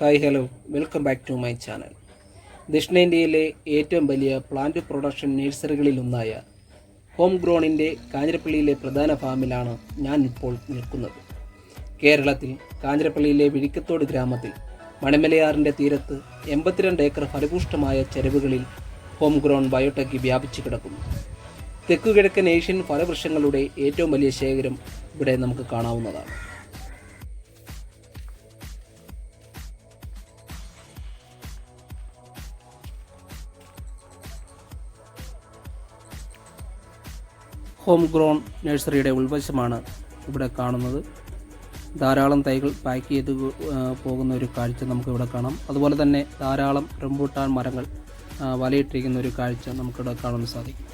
Hi hello welcome back to my channel ദക്ഷിണേന്ത്യയിലെ ഏറ്റവും വലിയ പ്ലാന്റ് പ്രൊഡക്ഷൻ നഴ്സറികളിലൊന്നായ ഹോം ഗ്രോണിന്റെ കാഞ്ഞിരപ്പള്ളിയിലെ പ്രധാന ഫാമിലാണ് ഞാൻ ഇപ്പോൾ നിൽക്കുന്നത്. കേരളത്തിൽ കാഞ്ഞിരപ്പള്ളിയിലെ വിഴിക്കത്തോട് ഗ്രാമത്തിൽ മണിമലയാറിന്റെ തീരത്ത് എൺപത്തിരണ്ട് ഏക്കർ ഫലപുഷ്ടമായ ചെരുവുകളിൽ ഹോം ഗ്രോൺ ബയോടെക് വ്യാപിച്ചു കിടക്കുന്നു. തെക്കുകിഴക്കൻ ഏഷ്യൻ ഫലവൃക്ഷങ്ങളുടെ ഏറ്റവും വലിയ ശേഖരം ഇവിടെ നമുക്ക് കാണാവുന്നതാണ്. ഹോം ഗ്രോൺ നഴ്സറിയുടെ ഉൾവശമാണ് ഇവിടെ കാണുന്നത്. ധാരാളം തൈകൾ പാക്ക് ചെയ്ത് പോകുന്ന ഒരു കാഴ്ച നമുക്ക് ഇവിടെ കാണാം. അതുപോലെ തന്നെ ധാരാളം റംബൂട്ടാൻ മരങ്ങൾ വലയിട്ടിരിക്കുന്ന ഒരു കാഴ്ച നമുക്കിവിടെ കാണാൻ സാധിക്കും.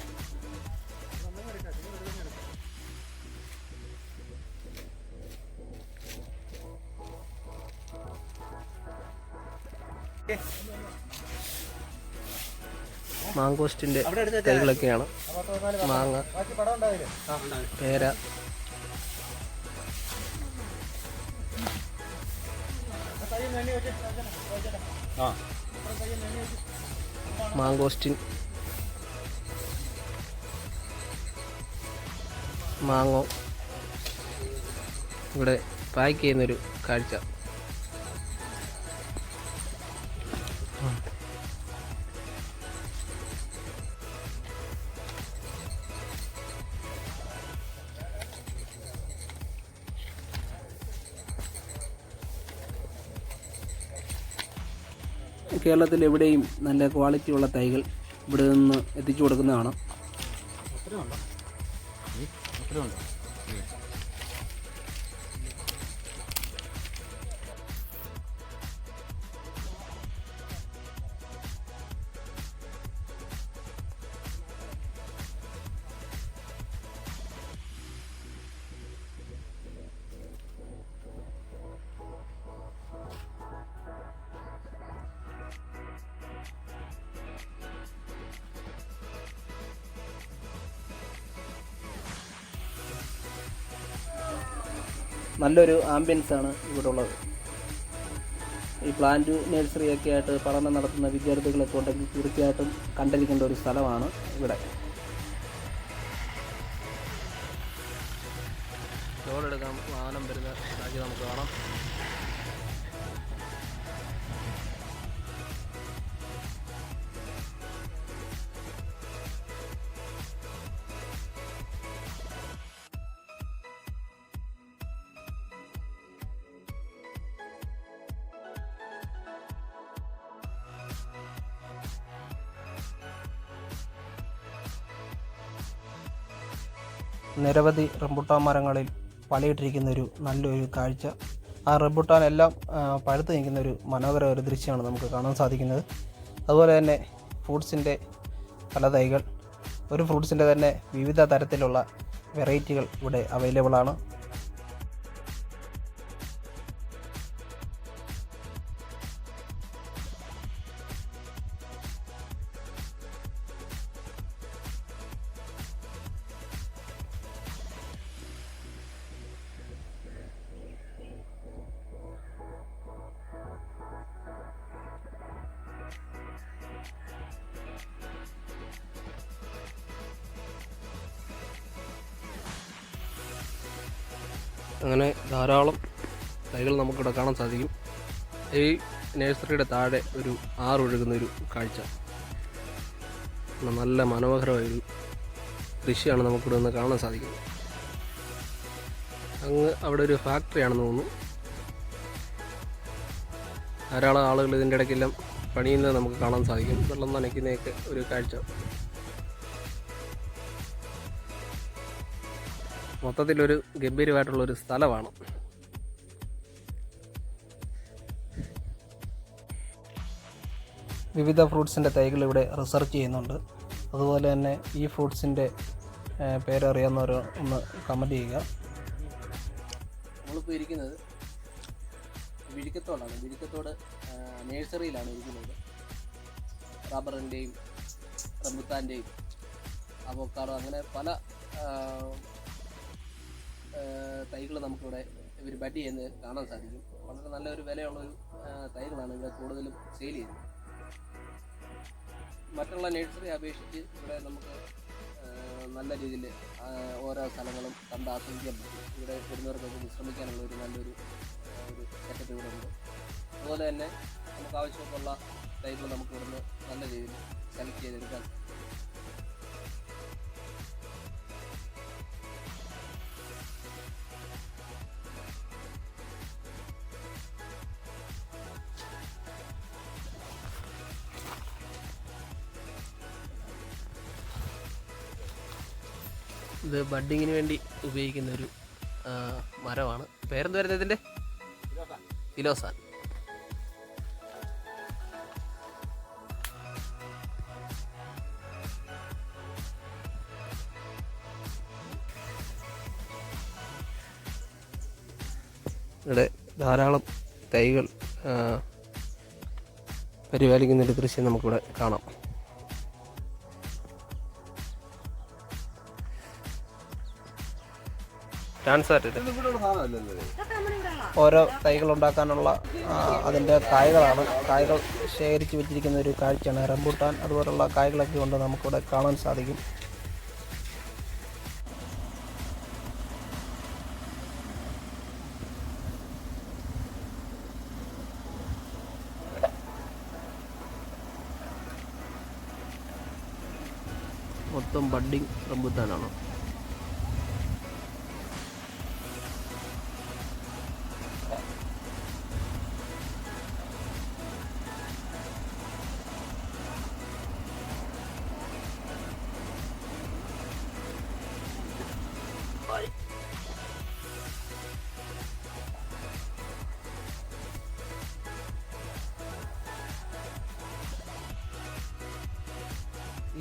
മാങ്കോസ്റ്റിന്റെ തൈകളൊക്കെയാണ് മാങ്ങ. പേര. മാങ്കോസ്റ്റിൻ. മാങ്ങോ. ഇവിടെ പാക്ക് ചെയ്യുന്നൊരു കാഴ്ച. കേരളത്തിൽ എവിടെയും നല്ല ക്വാളിറ്റിയുള്ള തൈകൾ ഇവിടെ നിന്ന് എത്തിച്ചു കൊടുക്കുന്നതാണ്. നല്ലൊരു ആംബിയൻസ് ആണ് ഇവിടെ ഉള്ളത് ഈ പ്ലാന്റ് നഴ്സറിയൊക്കെ ആയിട്ട് പഠനം നടത്തുന്ന വിദ്യാർത്ഥികളൊക്കെ ഉണ്ടെങ്കിൽ തീർച്ചയായിട്ടും കണ്ടിരിക്കേണ്ട ഒരു സ്ഥലമാണ് ഇവിടെ. ലോഡെടുക്കാൻ വാഹനം വരുന്ന കാഴ്ച നമുക്ക് കാണാം. നിരവധി റംബുട്ടാൻ മരങ്ങളിൽ വലയിട്ടിരിക്കുന്ന ഒരു നല്ലൊരു കാഴ്ച. ആ റംബുട്ടാൻ എല്ലാം പഴുത്ത് നിൽക്കുന്ന ഒരു മനോഹര ഒരു ദൃശ്യമാണ് നമുക്ക് കാണാൻ സാധിക്കുന്നത്. അതുപോലെ തന്നെ ഫ്രൂട്ട്സിന്റെ പല തൈകൾ ഒരു ഫ്രൂട്ട്സിന്റെ തന്നെ വിവിധ തരത്തിലുള്ള വെറൈറ്റികൾ ഇവിടെ അവൈലബിൾ അങ്ങനെ ധാരാളം തൈകൾ നമുക്കിവിടെ കാണാൻ സാധിക്കും. ഈ നേഴ്സറിയുടെ താഴെ ഒരു ആറൊഴുകുന്ന ഒരു കാഴ്ച. നല്ല മനോഹരമായൊരു ദൃശ്യമാണ് നമുക്കിവിടെ നിന്ന് കാണാൻ സാധിക്കുന്നത്. അങ്ങ് അവിടെ ഒരു ഫാക്ടറിയാണെന്ന് തോന്നുന്നു. ധാരാളം ആളുകൾ ഇതിന്റെ ഇടയ്ക്കെല്ലാം പണിയുന്നത് നമുക്ക് കാണാൻ സാധിക്കും. വെള്ളം നനയ്ക്കുന്നതൊക്കെ ഒരു കാഴ്ച. മൊത്തത്തിലൊരു ഗംഭീരമായിട്ടുള്ളൊരു സ്ഥലമാണ്. വിവിധ ഫ്രൂട്ട്സിന്റെ തൈകൾ ഇവിടെ റിസർച്ച് ചെയ്യുന്നുണ്ട്. അതുപോലെ തന്നെ ഈ ഫ്രൂട്ട്സിന്റെ പേരറിയാവുന്നവർ ഒന്ന് കമന്റ് ചെയ്യുക. നമ്മളിപ്പോൾ ഇരിക്കുന്നത് വിഴിക്കത്തോടാണ്. വിഴിക്കത്തോട് നേഴ്സറിയിലാണ് ഇരിക്കുന്നത്. റബ്ബറിന്റെയും റംബുത്താന്റെയും അവക്കാടോ അങ്ങനെ പല തൈകൾ നമുക്കിവിടെ ഇവർ ബഡ് ചെയ്യുന്നത് കാണാൻ സാധിക്കും. വളരെ നല്ലൊരു വിലയുള്ള ഒരു തൈകളാണ് ഇവിടെ കൂടുതലും സെയിൽ ചെയ്യുന്നത്. മറ്റുള്ള നഴ്സറി അപേക്ഷിച്ച് ഇവിടെ നമുക്ക് നല്ല രീതിയിൽ ഓരോ സ്ഥലങ്ങളും കണ്ട് ആസ്വദിക്കാൻ പറ്റും. ഇവിടെ വരുന്നവർക്കൊക്കെ വിശ്രമിക്കാനുള്ള ഒരു നല്ലൊരു ഒരു സെറ്റപ്പ് ഇവിടെ ഉണ്ട്. അതുപോലെ തന്നെ നമുക്ക് ആവശ്യമുള്ള തൈകൾ നമുക്ക് ഇവിടുന്ന് നല്ല രീതിയിൽ സെലക്ട് ചെയ്തെടുക്കാൻ ഇത് ബഡ്ഡിങ്ങിന് വേണ്ടി ഉപയോഗിക്കുന്ന ഒരു മരമാണ്. പേരെന്ത് വരുന്നത് ഇതിന്റെ ഫിലോസാൻ. ഇവിടെ ധാരാളം തൈകൾ പരിപാലിക്കുന്നൊരു ദൃശ്യം നമുക്കിവിടെ കാണാം. ഡാൻസ് ആയിട്ട് ഓരോ തൈകൾ ഉണ്ടാക്കാനുള്ള അതിന്റെ കായകളാണ്. കായകൾ ശേഖരിച്ച് വെച്ചിരിക്കുന്ന ഒരു കാഴ്ചയാണ്. റംബൂട്ടാൻ അതുപോലുള്ള കായകളൊക്കെ കൊണ്ട് നമുക്കിവിടെ കാണാൻ സാധിക്കും. മൊത്തം ബഡ്ഡിങ് റംബൂട്ടാനാണ്.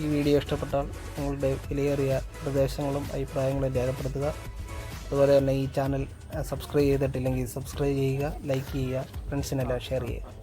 ഈ വീഡിയോ ഇഷ്ടപ്പെട്ടാൽ നിങ്ങളുടെ വിലയേറിയ നിർദ്ദേശങ്ങളും അഭിപ്രായങ്ങളും രേഖപ്പെടുത്തുക. അതുപോലെ തന്നെ ഈ ചാനൽ സബ്സ്ക്രൈബ് ചെയ്തിട്ടില്ലെങ്കിൽ സബ്സ്ക്രൈബ് ചെയ്യുക ലൈക്ക് ചെയ്യുക ഫ്രണ്ട്സിനെല്ലാം ഷെയർ ചെയ്യുക.